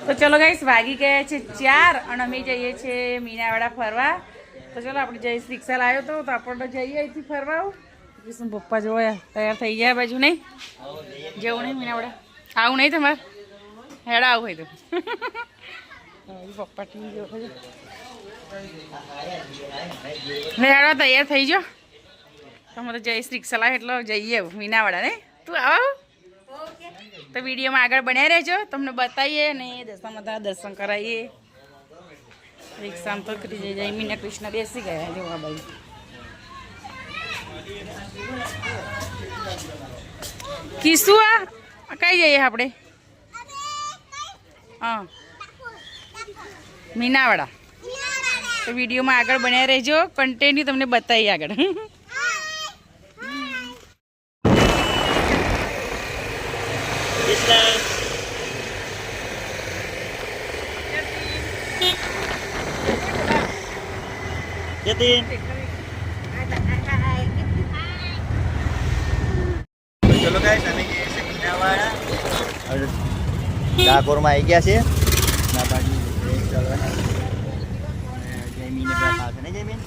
તો ચલો ગાઈસ વાગી ગયા છે ચાર અને અમે જઈએ છીએ મીનાવાડા ફરવા. તો ચલો આપણે જઈશ રિક્ષા લાવ્યો તો તો આપણે જઈએ અહીંથી ફરવા કૃષ્ણ પપ્પા જોયા તૈયાર થઈ ગયા બાજુ નહીં? જેવું નહીં મીનાવાડા આવું નહીં તમારે? હેડા આવું હોય તો. પપ્પા ટીવી જોવે હેડા, તૈયાર થઈ જાઓ તમે તો જઈશ રિક્ષા લાવે એટલે જઈએ મીનાવાડા ને તું આવ. તો વિડીયોમાં આગળ બન્યા રહેજો. તમને બતાવીએ અને દર્શન બધા દર્શન કરાવીએ. રિક્ષામાં તો કરી જઈ મીના કૃષ્ણ બેસી ગયા. જોવા ભાઈ કીશું આ કઈ જઈએ આપણે? હા. મીનાવાડા. તો વિડીયોમાં આગળ બન્યા રહેજો. કન્ટેન્યુ તમને બતાવીએ આગળ. જતીન ચલો ગાઈસ અમે છીએ મીનાવાડા હવે ડાકોરમાં આવી ગયા છે ના બાજુ એક ચાલવાના અને જયમીને પેલા પાસે ને જયમીન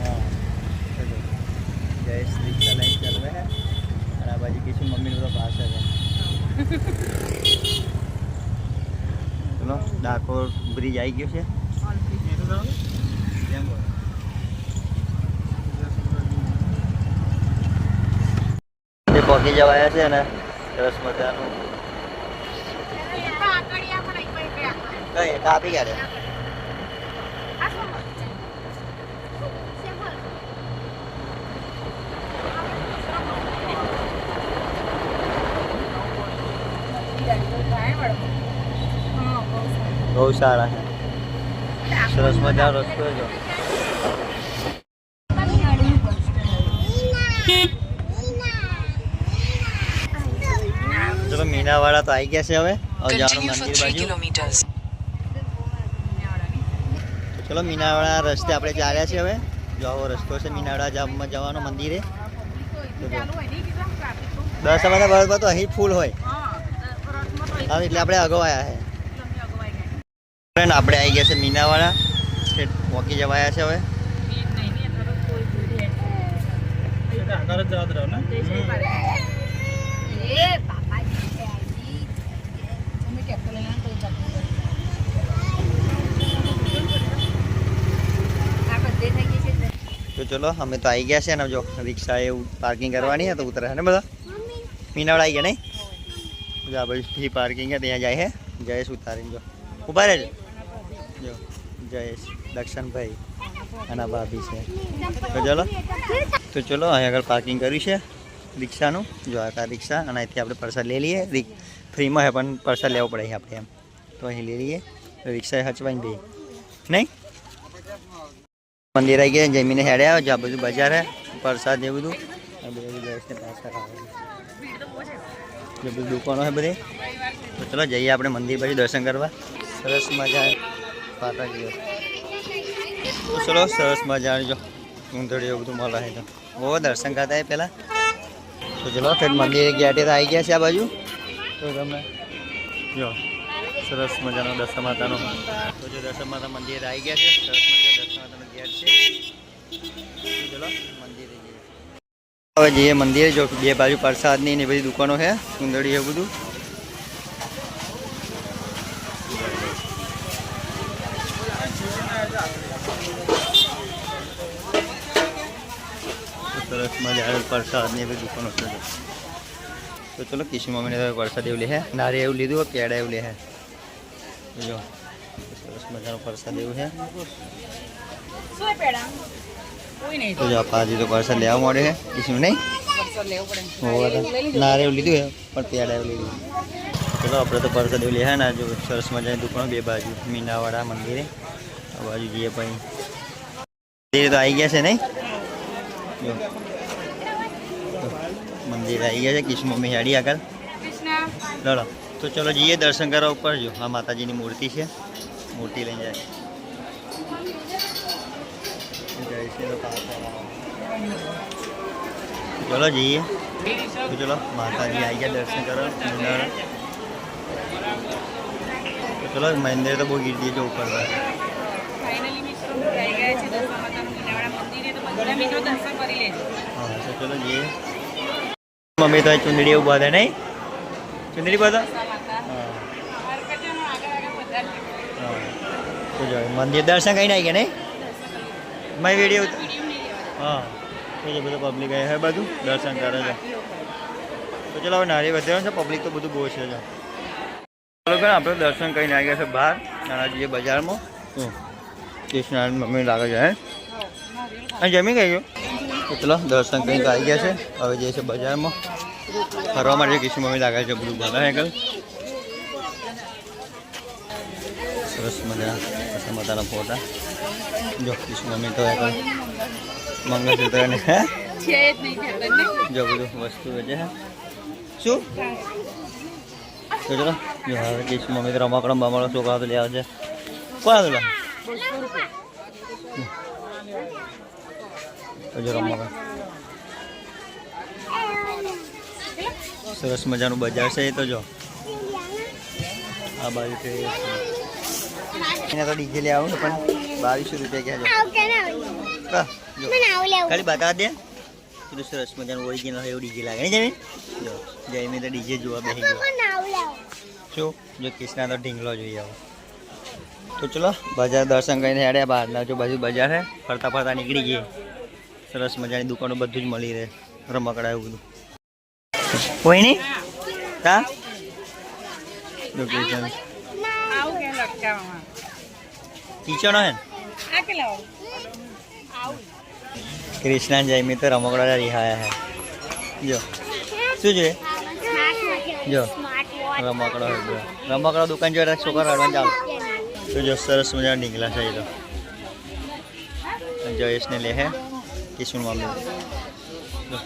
હા ચલો જય શ્રી કૃષ્ણ ચાલવે હે અને આ બાજુ કીશું મમ્મીનું તો પાસે છે ચલો ડાકોર બ્રિજ આવી ગયો છે. પહોંચી જવાયા છે અને સરસ મજાનું કઈ કાપી ગયા સારા છે. સરસ મજાનો રસ્તો જો ચલો મીનાવાળા તો આવી ગયા છે હવે. હવે જવાનું મંદિર બાજુ. ચલો મીનાવાળા રસ્તે આપણે ચાલ્યા છે હવે. જો આવો રસ્તો છે મીનાવાળા જામમાં જવાનો મંદિરે. દસ વાગ્યા બરાબર તો અહીં ફૂલ હોય. હા એટલે આપણે અગાઉ આવ્યા છે. ફ્રેન્ડ આપણે આવી ગયા છે મીનાવાળા સ્ટેટ જવાયા છે હવે. તો ચલો, અમે તો આવી ગયા છે ને જો, રિક્ષા એવું પાર્કિંગ કરવાની હે તો ઉતરે ને બધા? મીનાવાળા આવી ગયા નહીં? જા ભાઈ પાર્કિંગ છે, ત્યાં જાય છે. જયેશ ઉતારીને જો. ઊભા રહેજો. જો જયેશ દક્ષણભાઈ અને ભાભી છે. તો ચલો તો ચલો, અહીં આગળ પાર્કિંગ કર્યું છે રિક્ષાનું. જો આ રિક્ષા, અને અહીંથી આપણે પરસાદ લઈ લઈએ. ફ્રીમાં હે, પણ પરસાદ લેવો પડે આપણે એમ. તો અહીં લઈ લઈએ. રિક્ષાએ રિક્ષા હચવાઈને બે. નહીં? મંદિર આવી ગયા, જમીને હેડે આવે. જો આ બધું બજાર હે, પ્રસાદ એ બધું બધું. જયેશને પાછળ આવે જે બધી દુકાનો છે બધી. તો ચલો, જઈએ આપણે મંદિર પછી દર્શન કરવા. સરસ મજા પાટા ગયો ચલો, સરસ મજા જો ઊંધળી એવું બધું મળે તો બહુ દર્શન કરતા પેલા તો ચલો મંદિરે ગેટે તો આવી ગયા છે આ બાજુ? તો તમે જો, સરસ મજાનો દર્શન માતાનો. તો જો દર્શન માતા મંદિર આવી ગયા છે, સરસ દર્શન માતાનો ગેટ છે. ચલો, મંદિરે હવે જઈએ મંદિર, જો બે બાજુ પ્રસાદની ને બધી દુકાનો છે સુંદરી એવું બધું. સરસ મજા પ્રસાદ ને એ બધી દુકાનો છે. તો ચલો, કિશી મમ્મીને તો પ્રસાદ એવું લે હે નારી એવું લીધું પેડા એવું લે હે. જો, સરસ મજાનો પ્રસાદ એવું છે તો જો તો પ્રસાદ લેવા મળે કિશન નહીં? નારે એવું લીધું હે, પણ પેડા એવું લીધું. ચલો, આપણે તો પ્રસાદ એવું લે હે ને જો સરસ મજાની દુકાનો, બે બાજુ, મીનાવાડા મંદિરે, આ બાજુ જઈએ પછી. તો આવી ગયા છે નહીં? મંદિર આવી ગયા છે કિશન મમ્મી હેડી આગળ. લડો. તો ચલો જઈએ દર્શન કરવા ઉપર. જો આ માતાજીની મૂર્તિ છે. મૂર્તિ લઈને જાય. ચલો જઈએ. તો ચલો માતાજી આવી ગયા દર્શન કરો ચલો મંદિર તો બહુ ગીરદી છે ઉપર પર. ફાઇનલી મિત્રો આવી ગયા છે દસમા માતાનું મીનાવાડા મંદિરે તો બધા મિત્રો દર્શન કરી લેજો હા તો ચલો જઈએ. મમ્મી તો ચુંદડી એવું બાંધે નહીં? ચુંદડી બાંધો હા. હા. તો જો મંદિર દર્શન આવી ગયા નહીં? મારી વીડિયો હા. તો જે બધું પબ્લિક આવ્યા છે બધું? દર્શન કરે છે. તો ચલો હવે નારી વધારે છે પબ્લિક તો બધું બહુ છે ચાલો ચલો આપણે દર્શન કરીને આવી ગયા છે બહાર નાના જઈએ બજારમાં. કૃષ્ણ મમ્મી લાગે છે અહીં જમી ગયો? એટલો દર્શન કરીને તો આવી ગયા છે. હવે જઈએ છે બજારમાં. ફરવા માટે કૃષ્ણ મમ્મી લાગે છે બધું ભલે આગળ સરસ મજા, સરસ મજાના ફોટા. જો કૃષ્ણ મમ્મી તો આગળ મંગળસૂત્ર ને, હે? જ જો બધું વસ્તુ છે. શું? તો જો, હવે કૃષ્ણ મમ્મી તો રમકડમ બમકડમ છોકરા તો લેવા છે. કોણ હતું તો સરસ મજાનું બજાર છે એ તો જો. આ બાજુ છે એને તો ડીજે લઈ આવું ને પણ બાવીસો રૂપિયા ક્યાં જો. ખાલી બતા દે. પેલું સરસ મજાનું ઓરિજિનલ હોય એવું ડીજે લાગે. ને જમીન જો જમીન તો ડીજે જોવા બેસી ગયો. શું જો કિસના તો ઢીંગલો જોઈએ આવો. તો ચલો બજાર દર્શન કરીને હેડે બહારના જો બાજુ બજાર છે ફરતા ફરતા નીકળી જઈએ. સરસ મજાની દુકાનો બધું જ મળી રહે, રમકડા એવું બધું. કોઈ નહીં હા? જો કૃષ્ણ આવું કે લટકાવવામાં કિચનો હે કૃષ્ણ જયમી તો રમકડા રિહાયા હે. જો. શું જોઈએ? જો. રમકડો રમકડા દુકાન જોડે છોકરા રડવા ચાલો જો સરસ મજા નીકળ્યા છે એ તો. જયેશને લે હે. મમ્મી જો.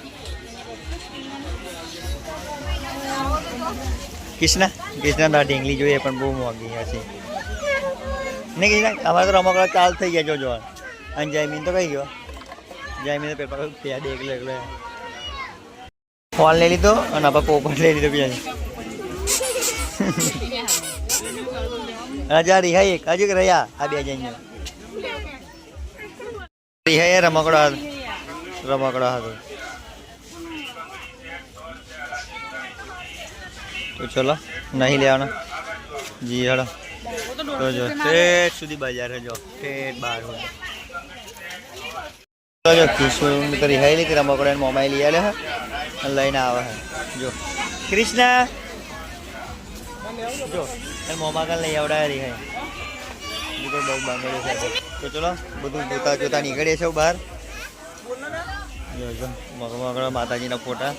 કૃષ્ણ કૃષ્ણ તો ઢીંગલી જોઈએ પણ બહુ મોંઘી હશે નહીં કૃષ્ણ અમારે તો રમકડા ચાલ થઈ ગયા જોજો અને જયમીન તો કઈ ગયો જયમીન પેપર પ્યાદ એકલો એકલો ફોન લઈ લીધો અને આપણે પોપટ લઈ લીધો બીજા રજા રિહાઈ એક હજુ રહ્યા આ બે જઈને રિહાઈ રમકડો રમકડો હતો તો ચલો, નહીં લેવાના. જી તો જો, ઠેઠ સુધી બજાર જો, ઠેઠ બહાર જો, કિશોર તો રિહાઈ લીધી રમકડો મોબાઈલ લઈ આલે હે લઈને આવે હે. જો. કૃષ્ણ! જો કાલ લઈ આવડાય રિહાઈ બીજો બહુ બાંગડ્યો છે. ચલો, બધું જોતા જોતા નીકળીએ છે બહાર. જો માતાજીના ફોટા.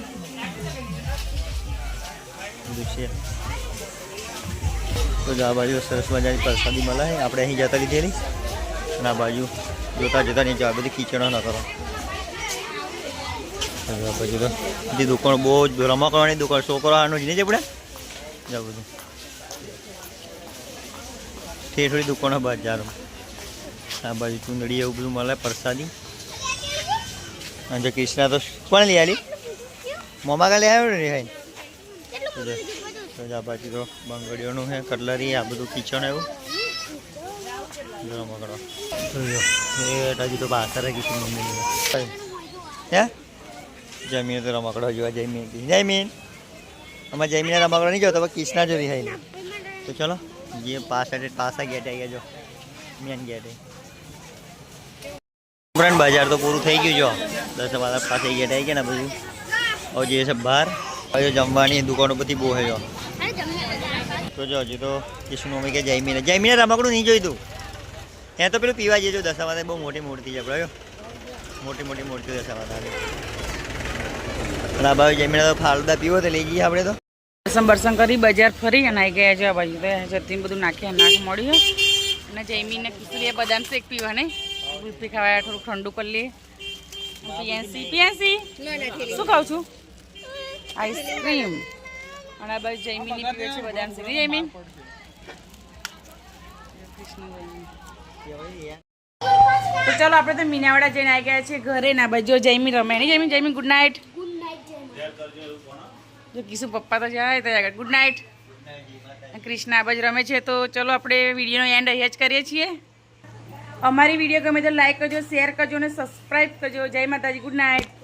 છે તો આ બાજુ સરસ મજાની પ્રસાદી મળે. આપણે અહીં જતા લીધેલી અને આ બાજુ જોતા જોતા નીચે આ બધી ખીચડો ન કરો. બાજુ તો બધી દુકાન બહુ જ રમકડાની દુકાન છોકરાનું જ નહીં આપણે જા બધું. થોડી થોડી દુકાનો બજારો આ બાજુ ચૂંદડી એવું બધું મળે પ્રસાદી. અને જો કૃષ્ણા તો કોણ લઈ આલી. મોમા કાલે આવ્યો ને તો આ બાજુ તો બંગડીઓનું છે કટલરી, આ બધું કિચન એવું. એ હજી તો પાછળ કિચન ગઈ હે? જમીન તો રમકડો જોવા જમીન જમીન અમારે જમીને રમકડો નહીં જોતો હવે કૃષ્ણા જો રિહાઈ તો ચલો, જે પાસે પાસા ગેટ આવી ગયા જો. મેન ગેટ ઉપરાંત બજાર તો પૂરું થઈ ગયું જો. દસ વાળા પાસે ગયા થઈ ગયા ને બધું. હવે જે છે બહાર. હવે જમવાની દુકાનો બધી બહુ જો. તો જો, હજુ તો કૃષ્ણ મમ્મી કે જયમીને જયમીને રમકડું નહીં જોયું તું? ત્યાં તો પેલું પીવા જઈજો દસ વાળા બહુ મોટી મૂર્તિ છે આપણે મોટી મોટી મૂર્તિ દસ વાળા ના ભાઈ જમીને તો ફાલુદા પીવો તો લઈ જઈએ આપણે તો. દર્શન બરસન કરી, બજાર ફરી અને આવી ગયા છે આ બાજુ. તો બધું નાખ્યા નાખ મળ્યું અને જયમીને એ બદામ શેક પીવા નહીં દૂધ ખાવા થોડુંક ઠંડુ કરી લે પિયાસી પીએનસી શું ખાઉં છું? આઈસ્ક્રીમ. અને આ બાજુ જૈમીની પીવે છે બદામ સીધી. જૈમીન તો ચાલો આપણે તો મીનાવાડા જઈને આવી ગયા છીએ ઘરે. ના બાજુ જૈમી રમે નહીં. જૈમી જૈમી ગુડ નાઇટ જો કિશુ પપ્પા તો જાય તો આગળ. ગુડ નાઇટ કૃષ્ણ આ બાજુ રમે છે. તો ચલો આપણે વિડીયોનો એન્ડ અહીંયા જ કરીએ છીએ. અમારી વીડિયો ગમે તો લાઈક કરજો શેર કરજો અને સબસ્ક્રાઈબ કરજો. જય માતાજી ગુડ નાઇટ